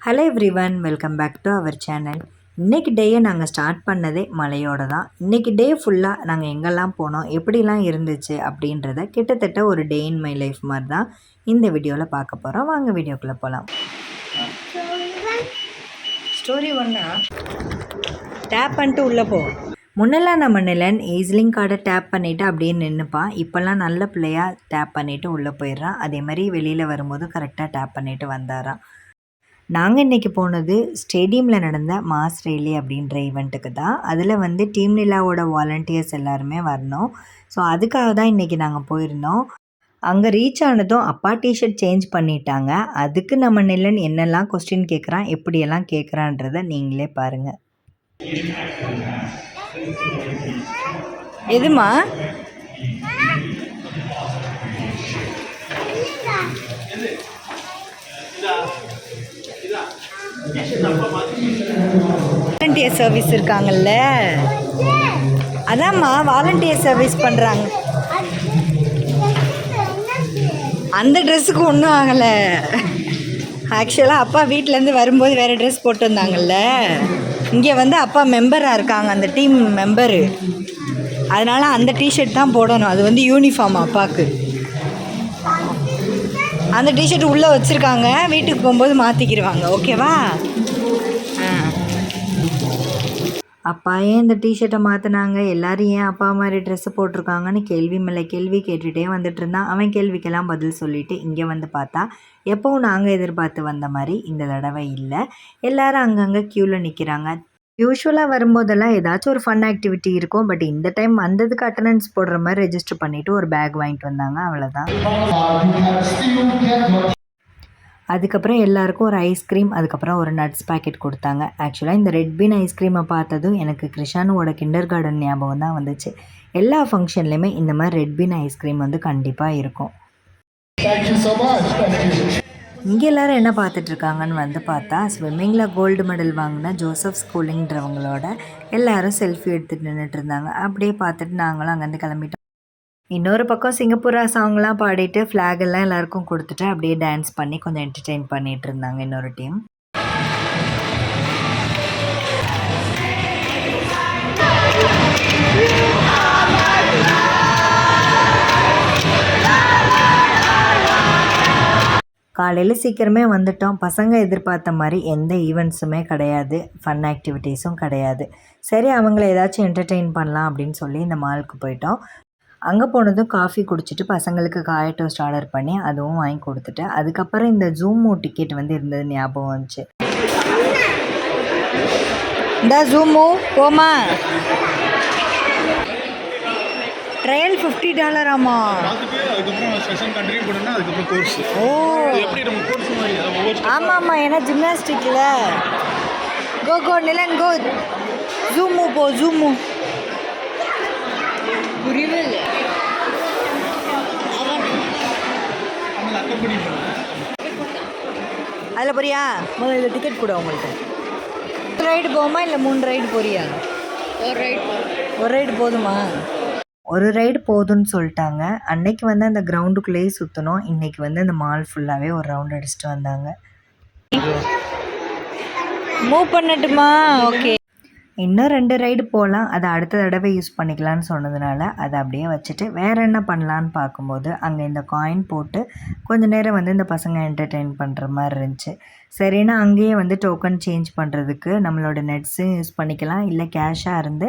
Hello everyone welcome back to our channel இன்றைக்கி டேயை நாங்கள் ஸ்டார்ட் பண்ணதே மலையோட தான். இன்றைக்கி டே ஃபுல்லாக நாங்கள் எங்கெல்லாம் போனோம் எப்படிலாம் இருந்துச்சு அப்படின்றத கிட்டத்தட்ட ஒரு டே இன் மை லைஃப் மாதிரி தான் இந்த வீடியோவில் பார்க்க போகிறோம் வாங்க வீடியோக்குள்ளே போகலாம் ஸ்டோரி ஒன்னா டேப் பண்ணிட்டு உள்ளே போ. முன்னெல்லாம் நம்ம நிலன் ஈஸ்லிங் கார்டை டேப் பண்ணிவிட்டு அப்படியே நின்றுப்பான் இப்போல்லாம் நல்ல பிள்ளையாக டேப் பண்ணிவிட்டு உள்ளே போயிடுறான். அதே மாதிரி வெளியில் வரும்போது கரெக்டாக டேப் பண்ணிவிட்டு வந்தாரான் நாங்கள் இன்றைக்கி போனது ஸ்டேடியமில் நடந்த மாஸ் ரேலி அப்படின்ற ஈவெண்ட்டுக்கு தான். அதில் வந்து டீம் நிலாவோட வாலண்டியர்ஸ் எல்லாருமே வரணும். ஸோ அதுக்காக தான் இன்றைக்கி நாங்கள் போயிருந்தோம். அங்கே ரீச் ஆனதும் அப்பா டிஷர்ட் சேஞ்ச் பண்ணிட்டாங்க. அதுக்கு நம்ம நிலன் என்னெல்லாம் கொஸ்டின் கேட்குறான் எப்படியெல்லாம் கேட்குறான்றத நீங்களே பாருங்கள் எதுமா? வாலண்டியர் சர்வீஸ் இருக்காங்கல்ல? அதாம்மா வாலண்டியர் சர்வீஸ் பண்ணுறாங்க அந்த ட்ரெஸ்ஸுக்கு ஒன்றும் ஆகலை. ஆக்சுவலாக அப்பா வீட்டிலேருந்து வரும்போது வேறு ட்ரெஸ் போட்டு வந்தாங்கல்ல இங்கே வந்து அப்பா மெம்பராக இருக்காங்க அந்த டீம் மெம்பரு அதனால் அந்த டிஷர்ட் தான் போடணும். அது வந்து யூனிஃபார்ம் அப்பாவுக்கு அந்த டிஷர்ட் உள்ளே வச்சுருக்காங்க. வீட்டுக்கு போகும்போது மாற்றிக்கிடுவாங்க ஓகேவா? அப்பா ஏன் இந்த டிஷர்ட்டை மாற்றினாங்க எல்லாரும் ஏன் அப்பா மாதிரி ட்ரெஸ்ஸு போட்டிருக்காங்கன்னு கேள்வி மேலே கேள்வி கேட்டுகிட்டே வந்துட்டு இருந்தான். அவன் கேள்விக்கெல்லாம் பதில் சொல்லிட்டு இங்கே வந்து பார்த்தா எப்போவும் நாங்கள் எதிர்பார்த்து வந்த மாதிரி இந்த தடவை இல்லை. எல்லாரும் அங்கங்கே க்யூவில் நிற்கிறாங்க யூஸ்வலாக வரும்போதெல்லாம் ஏதாச்சும் ஒரு ஃபன் ஆக்டிவிட்டி இருக்கும். பட் இந்த டைம் வந்ததுக்கு அட்டண்டன்ஸ் போடுற மாதிரி ரெஜிஸ்டர் பண்ணிவிட்டு ஒரு பேக் வாங்கிட்டு வந்தாங்க. அவ்வளோதான் அதுக்கப்புறம் எல்லாருக்கும் ஒரு ஐஸ்கிரீம் அதுக்கப்புறம் ஒரு நட்ஸ் பாக்கெட் கொடுத்தாங்க. ஆக்சுவலாக இந்த ரெட் பீன் ஐஸ்கிரீமை பார்த்ததும் எனக்கு கிருஷானுவோட கிண்டர் கார்டன் ஞாபகம் தான் வந்துச்சு. எல்லா ஃபங்க்ஷன்லேயுமே இந்த மாதிரி ரெட் பீன் ஐஸ்கிரீம் வந்து கண்டிப்பாக இருக்கும். Thank you so much. Thank you. இங்கே எல்லோரும் என்ன பார்த்துட்ருக்காங்கன்னு வந்து பார்த்தா ஸ்விம்மிங்கில் கோல்டு மெடல் வாங்கின ஜோசப் ஸ்கூலிங்கிறவங்களோட எல்லாரும் செல்ஃபி எடுத்துகிட்டு நின்றுட்டு இருந்தாங்க அப்படியே பார்த்துட்டு நாங்களும் அங்கேருந்து கிளம்பிட்டோம். இன்னொரு பக்கம் சிங்கப்பூரா சாங்லாம் பாடிட்டு ஃப்ளாக் எல்லாம் எல்லாருக்கும் கொடுத்துட்டு அப்படியே டான்ஸ் பண்ணி கொஞ்சம் என்டர்டெயின் பண்ணிட்டு இருந்தாங்க இன்னொரு டீம் காலையில் சீக்கிரமே வந்துட்டோம். பசங்க எதிர்பார்த்த மாதிரி எந்த ஈவெண்ட்ஸுமே கிடையாது. ஃபன் ஆக்டிவிட்டீஸும் கிடையாது. சரி அவங்கள ஏதாச்சும் என்டர்டெயின் பண்ணலாம் அப்படின்னு சொல்லி இந்த மாலுக்கு போயிட்டோம். அங்கே போனதும் காஃபி குடிச்சிட்டு பசங்களுக்கு காய டோஸ்ட் ஆர்டர் பண்ணி அதுவும் வாங்கி கொடுத்துட்டு அதுக்கப்புறம் இந்த ஜூமோ டிக்கெட் வந்து இருந்தது ஞாபகம் வந்துச்சு. இந்த ஜூமோ போமா ட்ரையல் ஃபிஃப்டி டாலராமா அதுக்கப்புறம் செஷன் கண்டினியூ பண்ணுன்னா அதுக்கப்புறம் கோர்ஸ் ஓ. எப்படி நம்ம கோர்ஸ் மாதிரி நம்ம ஒவ்வொரு ஆமாம் ஆமாம் ஏன்னா ஜிம்னாஸ்டிக்கில் கோ கோ நிலன் கோ ஜூமு போ ஜூமு புரியவே இல்லை அதில் போறியா? முதல்ல இதில் டிக்கெட் கொடு ஒரு ரைடு போகுமா இல்லை மூணு ரைடு போறியா? ஒரு ரைடு ஒரு ரைடு போதுமா? ஒரு ரைடு போதும்னு சொல்லிட்டாங்க. அன்னைக்கு வந்து அந்த கிரவுண்டுக்குள்ளேயே சுற்றணும் இன்னைக்கு வந்து அந்த மால் ஃபுல்லாகவே ஒரு ரவுண்ட் அடிச்சுட்டு வந்தாங்க. மூவ் பண்ணட்டுமா? ஓகே இன்னும் ரெண்டு ரைடு போகலாம் அதை அடுத்த தடவை யூஸ் பண்ணிக்கலாம்னு சொன்னதுனால அதை அப்படியே வச்சுட்டு வேறு என்ன பண்ணலான்னு பார்க்கும்போது அங்கே இந்த காயின் போட்டு கொஞ்ச நேரம் வந்து இந்த பசங்க என்டர்டெயின் பண்ணுற மாதிரி இருந்துச்சு. சரின்னா அங்கேயே வந்து டோக்கன் சேஞ்ச் பண்ணுறதுக்கு நம்மளோட நெட்ஸும் யூஸ் பண்ணிக்கலாம். இல்லை கேஷாக இருந்து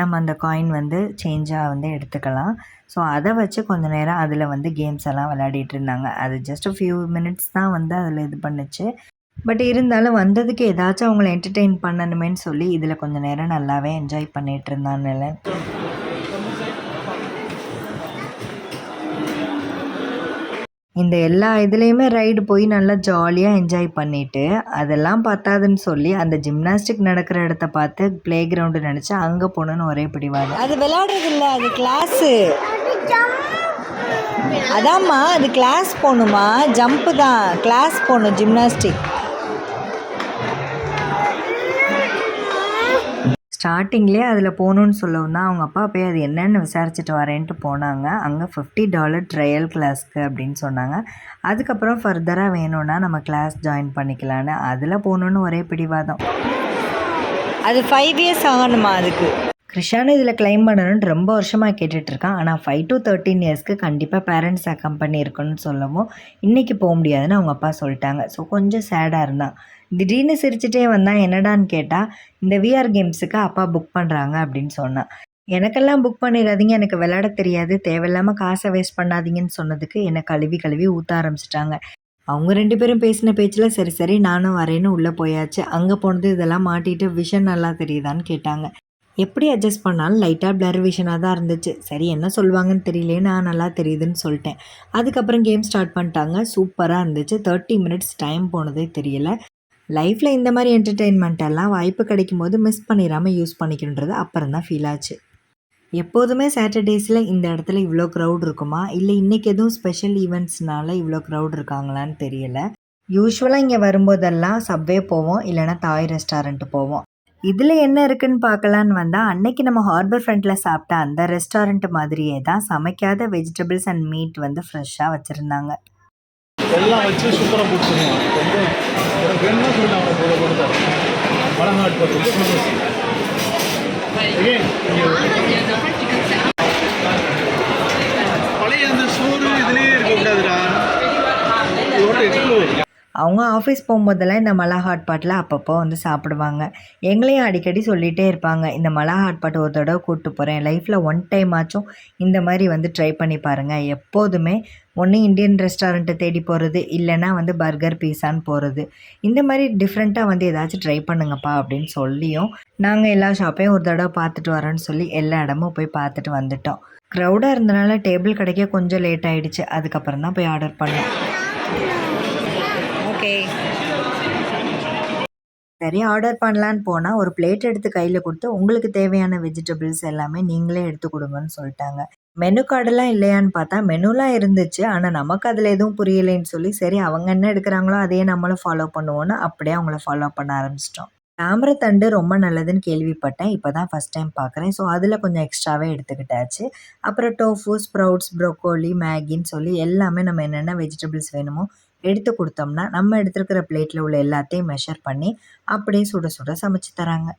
நம்ம அந்த காயின் வந்து சேஞ்சாக வந்து எடுத்துக்கலாம். ஸோ அதை வச்சு கொஞ்ச நேரம் அதில் வந்து கேம்ஸ் எல்லாம் விளையாடிட்டு இருந்தாங்க. அது ஜஸ்ட் ஃபியூ மினிட்ஸ் தான் வந்து அதில் இது பண்ணுச்சு. பட் இருந்தாலும் வந்ததுக்கு ஏதாச்சும் அவங்கள என்டர்டெயின் பண்ணணுமேன்னு சொல்லி இதில் கொஞ்சம் நேரம் நல்லாவே என்ஜாய் பண்ணிட்டு இருந்தான் நிலன். இந்த எல்லா இதுலேயுமே ரைடு போய் நல்லா ஜாலியாக என்ஜாய் பண்ணிவிட்டு அதெல்லாம் பத்தாதுன்னு சொல்லி அந்த ஜிம்னாஸ்டிக் நடக்கிற இடத்த பார்த்து ப்ளே கிரவுண்டு நினச்சி அங்கே போகணுன்னு ஒரே பிடிவாது அது விளையாடுறது இல்லை அது கிளாஸு அதாம்மா அது கிளாஸ் போகணுமா? ஜம்ப்பு தான் கிளாஸ் போகணும் ஜிம்னாஸ்டிக் ஸ்டார்டிங்லேயே அதில் போகணுன்னு சொல்லவும் தான் அவங்க அப்பா போய் அது என்னன்னு விசாரிச்சுட்டு வரேன்ட்டு போனாங்க. அங்கே ஃபிஃப்டி டாலர் ட்ரையல் கிளாஸ்க்கு அப்படின்னு சொன்னாங்க. அதுக்கப்புறம் ஃபர்தராக வேணும்னா நம்ம கிளாஸ் ஜாயின் பண்ணிக்கலான்னு. அதில் போகணுன்னு ஒரே பிடிவாதம். அது ஃபைவ் இயர்ஸ் ஆகணுமா அதுக்கு? கிருஷானு இதில் கிளைம் பண்ணணும்னு ரொம்ப வருஷமாக கேட்டுட்ருக்கான். ஆனால் ஃபைவ் டு தேர்ட்டீன் இயர்ஸ்க்கு கண்டிப்பாக பேரண்ட்ஸ் அக்கம்பெனி இருக்குன்னு சொல்லவும் இன்றைக்கி போக முடியாதுன்னு அவங்க அப்பா சொல்லிட்டாங்க. ஸோ கொஞ்சம் சேடாக இருந்தான். திடீர்னு சிரிச்சிட்டே வந்தான் என்னடான்னு கேட்டால் இந்த விஆர் கேம்ஸுக்கு அப்பா புக் பண்ணுறாங்க அப்படின்னு சொன்னான். எனக்கெல்லாம் புக் பண்ணிடாதீங்க எனக்கு விளையாட தெரியாது தேவையில்லாமல் காசை வேஸ்ட் பண்ணாதீங்கன்னு சொன்னதுக்கு என்னை கழுவி கழுவி ஊற்ற ஆரம்பிச்சிட்டாங்க. அவங்க ரெண்டு பேரும் பேசின பேச்சில் சரி சரி நானும் வரேன்னு உள்ளே போயாச்சு. அங்கே போனது இதெல்லாம் மாட்டிட்டு விஷன் நல்லா தெரியுதான்னு கேட்டாங்க. எப்படி அட்ஜஸ்ட் பண்ணாலும் லைட்டாக பிளர் விஷனாக தான் இருந்துச்சு. சரி என்ன சொல்லுவாங்கன்னு தெரியலே நான் நல்லா தெரியுதுன்னு சொல்லிட்டேன். அதுக்கப்புறம் கேம் ஸ்டார்ட் பண்ணிட்டாங்க. சூப்பராக இருந்துச்சு. தேர்ட்டி மினிட்ஸ் டைம் போனதே தெரியல. லைஃப்பில் இந்த மாதிரி என்டர்டெயின்மெண்ட் எல்லாம் வாய்ப்பு கிடைக்கும் போது மிஸ் பண்ணிடாமல் யூஸ் பண்ணிக்கணுன்றது அப்புறம் தான் ஃபீல் ஆச்சு. எப்போதுமே சாட்டர்டேஸில் இந்த இடத்துல இவ்வளோ க்ரௌட் இருக்குமா? இல்லை இன்றைக்கி எதுவும் ஸ்பெஷல் ஈவெண்ட்ஸ்னால இவ்வளோ க்ரௌட் இருக்காங்களான்னு தெரியல. யூஸ்வலாக இங்கே வரும்போதெல்லாம் சப்வே போவோம் இல்லைன்னா தாய் ரெஸ்டாரண்ட் போவோம். இதில் என்ன இருக்குன்னு பார்க்கலான்னு வந்தால் அன்னைக்கு நம்ம ஹார்பர் ஃப்ரண்ட்டில் சாப்பிட்ட அந்த ரெஸ்டாரண்ட் மாதிரியே தான் சமைக்காத வெஜிடபிள்ஸ் அண்ட் மீட் வந்து ஃப்ரெஷ்ஷாக வச்சுருந்தாங்க. எல்லாம் வச்சு சூப்பராக பிடிச்சிருவோம். ரொம்ப எனக்கு வேணும்னா சொல்லி அவனை போட கொடுத்தாரு மலநாட்டு பக்கத்து ஃபேமஸ் பழைய அந்த சோறு இதுலேயே இருக்கக்கூடாதுடா எக்ஸ்ப்ளோர் அவங்க ஆஃபீஸ் போகும்போதெல்லாம் இந்த மலா ஹாட் பாட்டில் அப்பப்போ வந்து சாப்பிடுவாங்க. எங்களையும் அடிக்கடி சொல்லிகிட்டே இருப்பாங்க இந்த மலா ஹாட் பாட் ஒரு தடவை கூப்பிட்டு போகிறேன் லைஃப்பில் ஒன் டைம் ஆச்சும் இந்த மாதிரி வந்து ட்ரை பண்ணி பாருங்கள் எப்போதுமே ஒன்று இந்தியன் ரெஸ்டாரண்ட்டை தேடி போகிறது இல்லைன்னா வந்து பர்கர் பீஸான்னு போகிறது இந்த மாதிரி டிஃப்ரெண்ட்டாக வந்து ஏதாச்சும் ட்ரை பண்ணுங்கப்பா அப்படின்னு சொல்லியும் நாங்கள் எல்லா ஷாப்பையும் ஒரு தடவை பார்த்துட்டு வரோன்னு சொல்லி எல்லா இடமும் போய் பார்த்துட்டு வந்துட்டோம். க்ரௌடாக இருந்தனால டேபிள் கிடைக்க கொஞ்சம் லேட் ஆகிடுச்சு அதுக்கப்புறம் தான் போய் ஆர்டர் பண்ணோம். ஓகே சரி ஆர்டர் பண்ணலான்னு போனால் ஒரு பிளேட் எடுத்து கையில் கொடுத்து உங்களுக்கு தேவையான வெஜிடபிள்ஸ் எல்லாமே நீங்களே எடுத்து கொடுங்கன்னு சொல்லிட்டாங்க. மெனு கார்டெல்லாம் இல்லையான்னு பார்த்தா மெனுலாம் இருந்துச்சு ஆனால் நமக்கு அதில் எதுவும் புரியலைன்னு சொல்லி சரி அவங்க என்ன எடுக்கிறாங்களோ அதையே நம்மளும் ஃபாலோ பண்ணுவோன்னு அப்படியே அவங்கள ஃபாலோ பண்ண ஆரம்பிச்சிட்டோம் தாமரைத்தண்டு ரொம்ப நல்லதுன்னு கேள்விப்பட்டேன் இப்போ தான் ஃபஸ்ட் டைம் பார்க்குறேன் ஸோ அதில் கொஞ்சம் எக்ஸ்ட்ராவே எடுத்துக்கிட்டாச்சு அப்புறம் டோஃபு ஸ்ப்ரவுட்ஸ் ப்ரோக்கோலி மேகின்னு சொல்லி எல்லாமே நம்ம என்னென்ன வெஜிடபிள்ஸ் வேணுமோ எடுத்து கொடுத்தோம்னா நம்ம எடுத்துருக்கிற பிளேட்டில் உள்ள எல்லாத்தையும் மெஷர் பண்ணி அப்படியே சுட சுட சமைச்சு தராங்க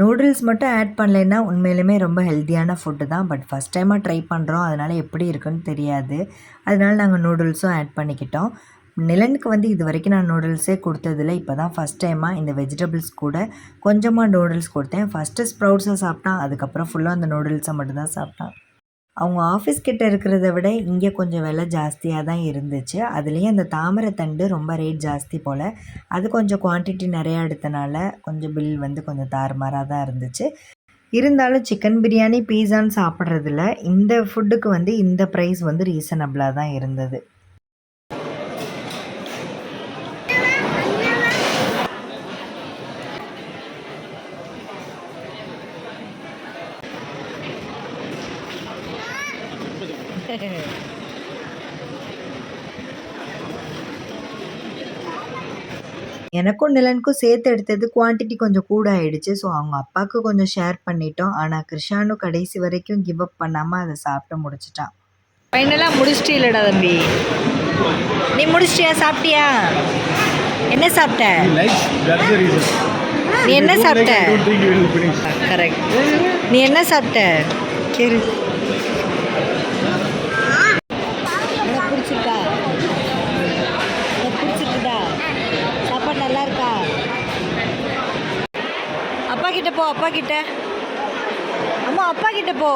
நூடுல்ஸ் மட்டும் ஆட் பண்ணலைன்னா உண்மையிலுமே ரொம்ப ஹெல்த்தியான ஃபுட்டு தான். பட் ஃபஸ்ட் டைமாக ட்ரை பண்ணுறோம் அதனால் எப்படி இருக்குன்னு தெரியாது. அதனால் நாங்கள் நூடுல்ஸும் ஆட் பண்ணிக்கிட்டோம். நிலனுக்கு வந்து இது வரைக்கும் நான் நூடுல்ஸே கொடுத்ததில்ல. இப்போ தான் ஃபஸ்ட் டைமாக இந்த வெஜிடபிள்ஸ் கூட கொஞ்சமாக நூடுல்ஸ் கொடுத்தேன். ஃபஸ்ட்டு ஸ்ப்ரவுட்ஸை சாப்பிட்டான். அதுக்கப்புறம் ஃபுல்லாக அந்த நூடுல்ஸை மட்டும்தான் சாப்பிட்டான். அவங்க ஆஃபீஸ் கிட்ட இருக்கிறத விட இங்கே கொஞ்சம் விலை ஜாஸ்தியாக தான் இருந்துச்சு. அதுலேயும் அந்த தாமரை தண்டு ரொம்ப ரேட் ஜாஸ்தி போல். அது கொஞ்சம் குவான்டிட்டி நிறையா எடுத்தனால கொஞ்சம் பில் வந்து கொஞ்சம் தாறுமாறாக தான் இருந்துச்சு. இருந்தாலும் சிக்கன் பிரியாணி பீஸான்னு சாப்பிட்றதுல இந்த ஃபுட்டுக்கு வந்து இந்த ப்ரைஸ் வந்து ரீசனபிளாக தான் இருந்தது. எனக்கும் நிலனுக்கும் சேர்த்து எடுத்தது குவான்டிட்டி கொஞ்சம் கூட ஆயிடுச்சு ஸோ அவங்க அப்பாவுக்கு கொஞ்சம் ஷேர் பண்ணிட்டோம். ஆனால் கிருஷானு கடைசி வரைக்கும் கிவ் அப் பண்ணாமல் அதை சாப்பிட்டு முடிச்சிட்டான். ஃபைனலாக முடிச்சிட்டீலடா தம்பி? நீ முடிச்சிட்டியா? சாப்பிட்டியா? என்ன சாப்பிட்ட? நீ என்ன சாப்பிட்ட? கரெக்ட் நீ என்ன சாப்பிட்ட? கேரு கிட்ட போ அப்பா கிட்ட. அம்மா அப்பா கிட்ட போ.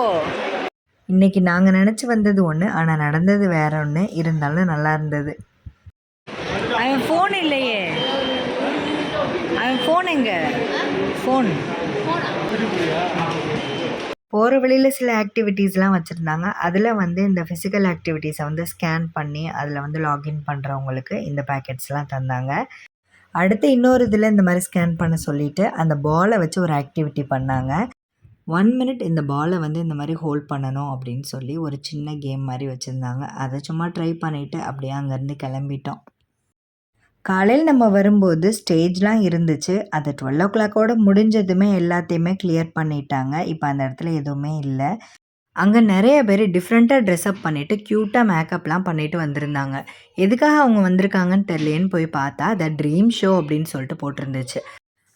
இன்னைக்கு நாங்கள் நினச்சி வந்தது ஒன்று ஆனால் நடந்தது வேற ஒன்று இருந்தாலும் நல்லா இருந்தது. அவன் ஃபோன் இல்லையே. அவன் ஃபோன் எங்க? ஃபோன் போகிற வழியில் சில ஆக்டிவிட்டீஸ்லாம் வச்சுருந்தாங்க. அதில் வந்து இந்த ஃபிசிக்கல் ஆக்டிவிட்டீஸை வந்து ஸ்கேன் பண்ணி அதில் வந்து லாகின் பண்ணுறவங்களுக்கு இந்த பேக்கெட்ஸ்லாம் தந்தாங்க. அடுத்து இன்னொரு இதில் இந்த மாதிரி ஸ்கேன் பண்ண சொல்லிவிட்டு அந்த பாலை வச்சு ஒரு ஆக்டிவிட்டி பண்ணாங்க. ஒன் மினிட் இந்த பாலை வந்து இந்த மாதிரி ஹோல்ட் பண்ணணும் அப்படின்னு சொல்லி ஒரு சின்ன கேம் மாதிரி வச்சுருந்தாங்க. அதை சும்மா ட்ரை பண்ணிவிட்டு அப்படியே அங்கேருந்து கிளம்பிட்டோம். காலையில் நம்ம வரும்போது ஸ்டேஜ்லாம் இருந்துச்சு. அது டுவெல் ஓ கிளாக்கோடு முடிஞ்சதுமே எல்லாத்தையுமே கிளியர் பண்ணிட்டாங்க. இப்போ அந்த இடத்துல எதுவுமே இல்லை. அங்கே நிறைய பேர் டிஃப்ரெண்ட்டாக ட்ரெஸ்அப் பண்ணிவிட்டு க்யூட்டாக மேக்கப்லாம் பண்ணிட்டு வந்திருந்தாங்க. எதுக்காக அவங்க வந்திருக்காங்கன்னு தெரியலேன்னு போய் பார்த்தா த ட்ரீம் ஷோ அப்படின்னு சொல்லிட்டு போட்டிருந்துச்சு.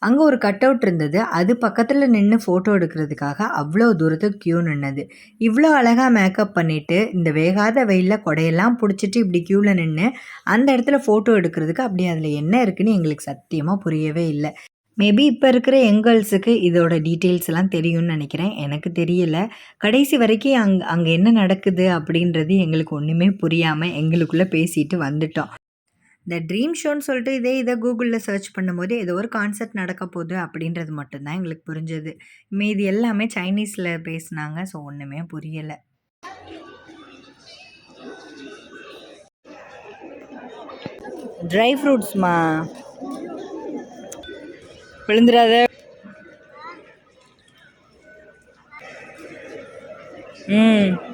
அங்கே ஒரு கட் அவுட் இருந்தது. அது பக்கத்தில் நின்று ஃபோட்டோ எடுக்கிறதுக்காக அவ்வளோ தூரத்துக்கு க்யூ நின்னது. இவ்வளோ அழகாக மேக்கப் பண்ணிவிட்டு இந்த வேகாத வெயிலில் கொடையெல்லாம் பிடிச்சிட்டு இப்படி க்யூவில் நின்று அந்த இடத்துல ஃபோட்டோ எடுக்கிறதுக்கு அப்படி அதில் என்ன இருக்குன்னு எங்களுக்கு சத்தியமாக புரியவே இல்லை. மேபி இப்போ இருக்கிற எங்கேர்ள்ஸுக்கு இதோட டீட்டெயில்ஸ் எல்லாம் தெரியும்னு நினைக்கிறேன். எனக்கு தெரியல. கடைசி வரைக்கும் அங் அங்கே என்ன நடக்குது அப்படின்றது எங்களுக்கு ஒன்றுமே புரியாமல் எங்களுக்குள்ளே பேசிட்டு வந்துட்டோம். இந்த ட்ரீம் ஷோன்னு சொல்லிட்டு இதே இதை கூகுளில் சர்ச் பண்ணும்போது ஏதோ ஒரு கான்செப்ட் நடக்க போகுது அப்படின்றது மட்டும்தான் எங்களுக்கு புரிஞ்சது. மீதி எல்லாமே சைனீஸில் பேசுனாங்க ஸோ ஒன்றுமே புரியலை. ட்ரை ஃப்ரூட்ஸ்மா விழுந்துடாத. ம்.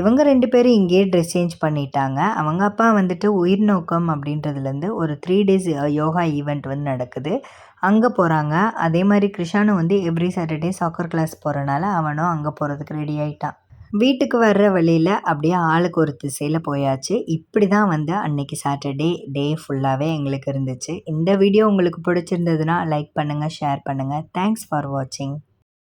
இவங்க ரெண்டு பேரும் இங்கேயே ட்ரெஸ் சேஞ்ச் பண்ணிட்டாங்க. அவங்க அப்பா வந்துட்டு உயிர் நோக்கம் அப்படின்றதுலேருந்து ஒரு த்ரீ டேஸ் யோகா ஈவெண்ட் வந்து நடக்குது. அங்கே போகிறாங்க அதே மாதிரி கிருஷானு வந்து எவ்ரி சாட்டர்டே சாக்கர் கிளாஸ் போகிறனால அவனும் அங்கே போகிறதுக்கு ரெடி ஆகிட்டான் வீட்டுக்கு வர்ற வழியில் அப்படியே ஆளுக்கு ஒரு திசையில் போயாச்சு. இப்படி தான் வந்து அன்னைக்கு சாட்டர்டே டே ஃபுல்லாகவே எங்களுக்கு இருந்துச்சு. இந்த வீடியோ உங்களுக்கு பிடிச்சிருந்ததுன்னா லைக் பண்ணுங்கள் ஷேர் பண்ணுங்கள் தேங்க்ஸ் ஃபார் வாட்சிங்